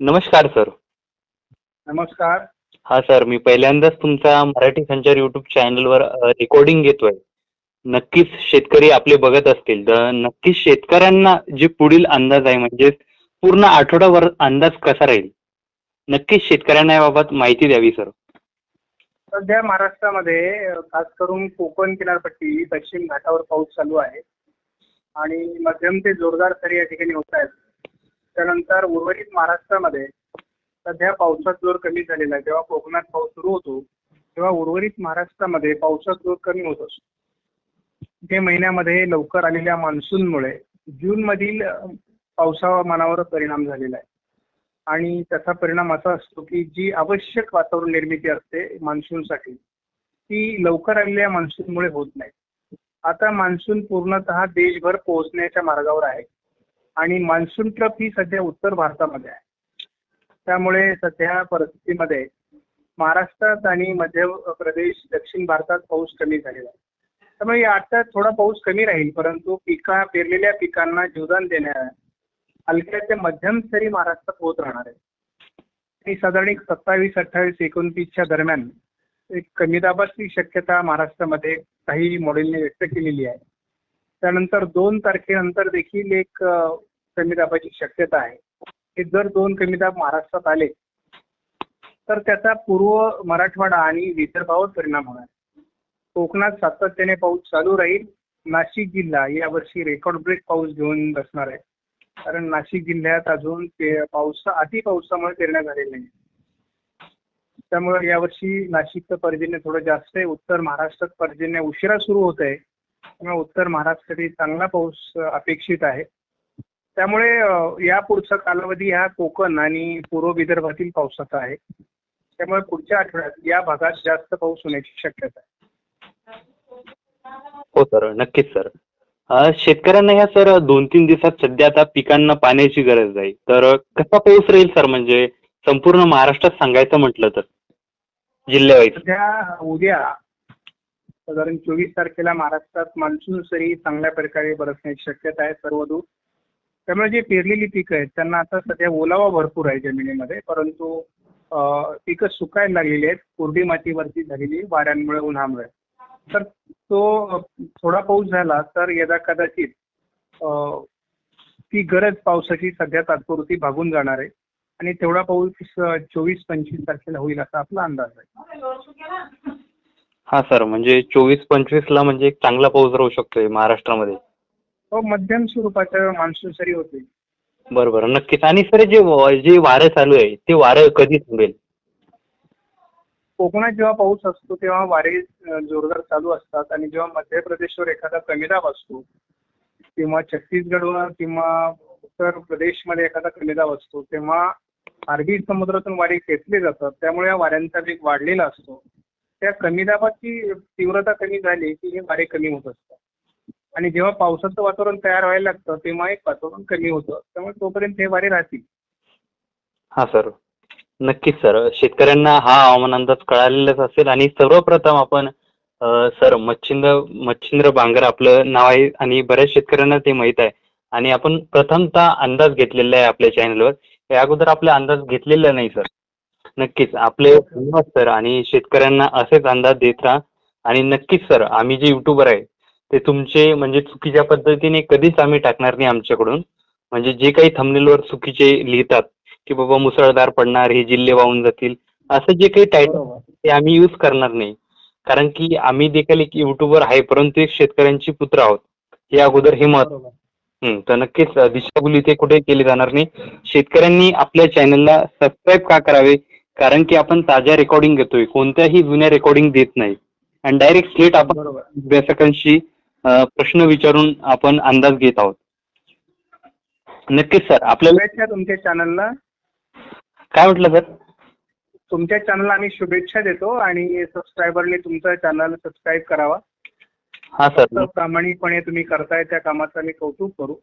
नमस्कार सर. नमस्कार. हा सर मी पहिल्यांदाच तुमचा मराठी संचार यूट्यूब चॅनलवर रेकॉर्डिंग घेतोय. नक्कीच शेतकरी आपले बघत असतील. तर नक्कीच शेतकऱ्यांना जे पुढील अंदाज आहे म्हणजे पूर्ण आठवडाभर अंदाज कसा राहील? नक्कीच शेतकऱ्यांना याबाबत माहिती द्यावी सर. सध्या महाराष्ट्रामध्ये खास करून कोकण किनारपट्टी दक्षिण घाटावर पाऊस चालू आहे. आणि मध्यम ते जोरदार सरी या ठिकाणी होत आहेत. त्यानंतर उर्वरित महाराष्ट्रामध्ये सध्या पावसाचा जोर कमी झालेला आहे. जेव्हा कोकणात पाऊस सुरू होतो तेव्हा उर्वरित महाराष्ट्रामध्ये पावसाचा जोर कमी होत असतो. मे महिन्यामध्ये लवकर आलेल्या मान्सूनमुळे जूनमधील अ, पावसामानावर परिणाम झालेला आहे. आणि त्याचा परिणाम असा असतो की जी आवश्यक वातावरण निर्मिती असते मान्सूनसाठी ती लवकर आलेल्या मान्सूनमुळे होत नाही. आता मान्सून पूर्णतः देशभर पोहोचण्याच्या मार्गावर आहे. आणि मान्सून ट्रप ही सध्या उत्तर भारतामध्ये आहे. त्यामुळे सध्या परिस्थितीमध्ये महाराष्ट्रात आणि मध्य प्रदेश दक्षिण भारतात पाऊस कमी झालेला आहे. त्यामुळे आता थोडा पाऊस कमी राहील परंतु पिका पेरलेल्या पिकांना जीवदान देण्या हलक्या ते मध्यम सरी महाराष्ट्रात होत राहणार आहे आणि साधारण एक सत्तावीस अठ्ठावीस एकोणतीसच्या दरम्यान एक कमी दाबाची शक्यता महाराष्ट्रामध्ये काही मॉडेलने व्यक्त केलेली आहे. त्यानंतर दोन तारखेनंतर देखील एक अ, कमी दाबाची शक्यता आहे. हे जर दोन कमी दाब महाराष्ट्रात आले तर त्याचा पूर्व मराठवाडा आणि विदर्भावर परिणाम होणार. कोकणात सातत्याने पाऊस चालू राहील. नाशिक जिल्हा यावर्षी रेकॉर्ड ब्रेक पाऊस घेऊन बसणार आहे. कारण नाशिक जिल्ह्यात अजून पाऊस पावसा अति पावसामुळे पेरण्या झालेल्या नाही त्यामुळे यावर्षी नाशिकचं पर्जन्य थोडं जास्त आहे. उत्तर महाराष्ट्रात पर्जन्य उशिरा सुरू होत आहे त्यामुळे उत्तर महाराष्ट्रासाठी चांगला पाऊस अपेक्षित आहे. त्यामुळे या पुढचा कालावधी हा कोकण आणि पूर्व विदर्भातील पावसाचा आहे. त्यामुळे पुढच्या आठवड्यात या भागात जास्त पाऊस होण्याची शक्यता आहे. हो सर. नक्कीच सर. शेतकऱ्यांना ह्या सर दोन तीन दिवसात सध्या आता पिकांना पाण्याची गरज आहे. तर कसा पाऊस राहील सर? म्हणजे संपूर्ण महाराष्ट्रात सांगायचं म्हटलं तर जिल्ह्यावाईज. सध्या उद्या साधारण चोवीस तारखेला महाराष्ट्रात मान्सून सरी चांगल्या प्रकारे बरसण्याची शक्यता आहे. सर्व दूर त्यामुळे जे पेरलेली पिकं आहेत त्यांना आता सध्या ओलावा भरपूर आहे जमिनीमध्ये परंतु पीक पिकं सुकायला लागलेली आहेत कोरडी मातीवरती झालेली वाऱ्यांमुळे उन्हामुळे. तर तो थोडा पाऊस झाला तर यदा कदाचित ती गरज पावसाची सध्या तात्पुरती भागून जाणार आहे आणि तेवढा पाऊस चोवीस पंचवीस तारखेला होईल असा आपला अंदाज आहे. हा सर म्हणजे चोवीस पंचवीस ला म्हणजे एक चांगला पाऊस राहू शकतोय महाराष्ट्रामध्ये. हो मध्यम स्वरूपाचं मान्सून सरी होते. बरं बरं. नक्कीच. आणि सर जे जे वारं चालू आहे ते वारं कधी थांबेल कोकणात जेव्हा पाऊस असतो तेव्हा वारे अ, जोरदार चालू असतात. आणि जेव्हा मध्य प्रदेशवर एखादा कमी दाब असतो किंवा छत्तीसगडवर किंवा उत्तर प्रदेशमध्ये एखादा कमी दाब असतो तेव्हा अरबी समुद्रातून वारे खेचले जातात. त्यामुळे या वाऱ्यांचा वेग वाढलेला असतो. त्या कमी दाबाची तीव्रता कमी झाली की हे वारे कमी होत असतात. आणि जेव्हा पावसाचं वातावरण तयार व्हायला लागतं तेव्हा एक वातावरण कमी होतं. त्यामुळे तोपर्यंत हे वारे राहतील. हा सर. नक्कीच सर. शेतकऱ्यांना हा हवामान अंदाज कळालेलाच असेल आणि सर्वप्रथम आपण सर मच्छिंद्र मच्छिंद्र बांगर आपलं नाव आहे आणि बऱ्याच शेतकऱ्यांना ते माहीत आहे. आणि आपण प्रथमतः अंदाज घेतलेला आहे आपल्या चॅनलवर या अगोदर आपला अंदाज घेतलेला नाही सर. नक्कीच आपले धन्यवाद सर. आणि शेतकऱ्यांना असेच अंदाज देत राहा. आणि नक्कीच सर आम्ही जे युट्यूबर आहे ते तुमचे म्हणजे चुकीच्या पद्धतीने कधीच आम्ही टाकणार नाही आमच्याकडून. म्हणजे जे काही थंबनेलवर चुकीचे लिहितात की बाबा मुसळधार पडणार हे जिल्हे वाहून जातील असं जे काही टायटल ते आम्ही यूज करणार नाही. कारण की आम्ही देखील एक युट्यूबर आहे परंतु एक शेतकऱ्यांची पुत्र आहोत. हे अगोदर हे महत्त्व तर नक्कीच दिशाभूल इथे कुठे केली जाणार नाही. शेतकऱ्यांनी आपल्या चॅनलला सबस्क्राईब का करावे? कारण की आपण ताज्या रेकॉर्डिंग घेतोय कोणत्याही जुन्या रेकॉर्डिंग देत नाही. आणि डायरेक्ट थेट आपण अभ्यासकांशी प्रश्न विचारून आपण अंदाज घेत आहोत. नक्कीच सर आपल्याला शुभेच्छा तुमच्या चॅनलला काय म्हटलं सर? तुमच्या चॅनलला आम्ही शुभेच्छा देतो आणि सबस्क्रायबरने तुमचं चॅनल सबस्क्राईब करावा. हा सर. तर प्रामाणिकपणे तुम्ही करताय त्या कामाचं आम्ही कौतुक करू.